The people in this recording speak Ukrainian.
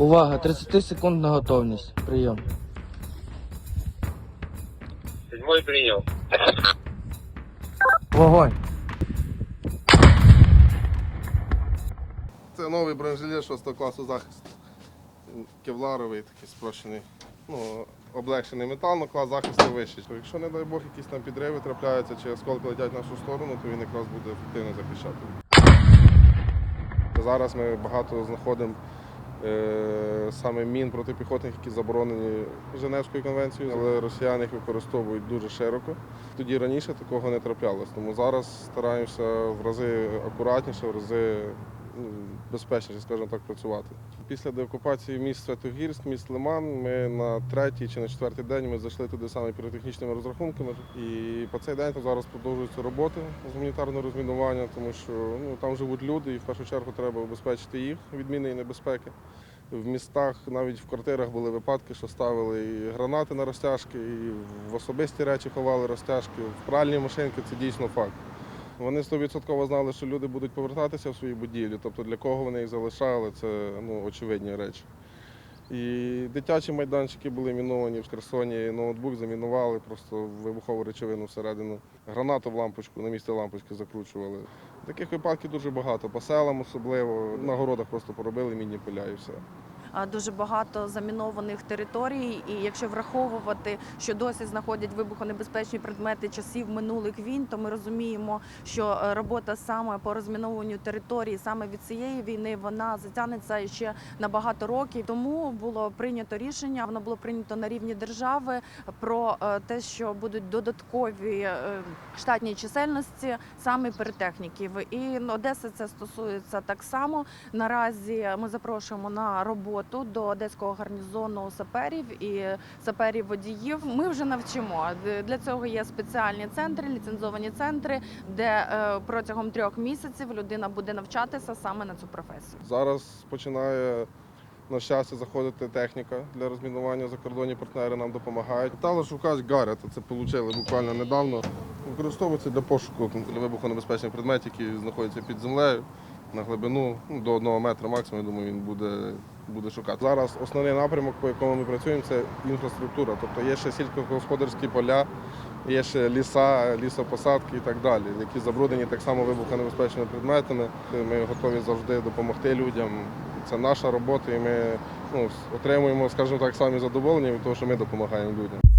Увага, 30 секунд на готовність. Прийом. Седьмой принял. Вогонь. Це новий бронежилет 6 класу захисту. Кевларовий, такий спрощений, ну, облегшений метал, але клас захисту вищий. Якщо, не дай Бог, якісь там підриви трапляються чи осколки летять в нашу сторону, то він якраз буде ефективно захищати. Зараз ми багато знаходимо саме мін протипіхотних, які заборонені Женевською конвенцією, але росіяни їх використовують дуже широко. Тоді раніше такого не траплялось. Тому зараз стараємося в рази акуратніше, в рази безпечніше, скажімо так, працювати. Після деокупації міст Святогірськ, міст Лиман, ми на третій чи на четвертий день ми зайшли туди саме піротехнічними розрахунками. І по цей день там зараз продовжуються роботи з гуманітарного розмінування, тому що ну, там живуть люди, і в першу чергу треба обезпечити їх від міни і небезпеки. В містах, навіть в квартирах були випадки, що ставили і гранати на розтяжки, і в особисті речі ховали розтяжки, в пральні машинки це дійсно факт. Вони 100% знали, що люди будуть повертатися в свої будівлі, тобто для кого вони їх залишали, це ну, очевидні речі. І дитячі майданчики були міновані в Херсоні, ноутбук замінували, просто вибухову речовину всередину. Гранату в лампочку, на місце лампочки закручували. Таких випадків дуже багато, по селам особливо, на городах просто поробили мінні поля і все. А, дуже багато замінованих територій. І якщо враховувати, що досі знаходять вибухонебезпечні предмети часів минулих війн, то ми розуміємо, що е, робота саме по розмінованню території саме від цієї війни вона затягнеться ще на багато років. Тому було прийнято рішення. Воно було прийнято на рівні держави про е, те, що будуть додаткові е, штатні чисельності саме піротехніків. І ну, Одеси це стосується так само. Наразі ми запрошуємо на роботу до одеського гарнізону саперів і саперів водіїв. Ми вже навчимо. Для цього є спеціальні центри, ліцензовані центри, де е, протягом трьох місяців людина буде навчатися саме на цю професію. Зараз починає на щастя заходити техніка для розмінування закордонні партнери нам допомагають. Металошукач Гарет, це отримали буквально недавно. Використовується для пошуку для вибухонебезпечних предметів, які знаходяться під землею на глибину ну, до одного метра максимум. Я думаю, він буде, буде шукати. Зараз основний напрямок, по якому ми працюємо, це інфраструктура. Тобто є ще сільськогосподарські поля, є ще ліса, лісопосадки і так далі, які забруднені так само вибухонебезпечними предметами. Ми готові завжди допомогти людям. Це наша робота, і ми ну, отримуємо, скажімо так, самі задоволення від того, що ми допомагаємо людям.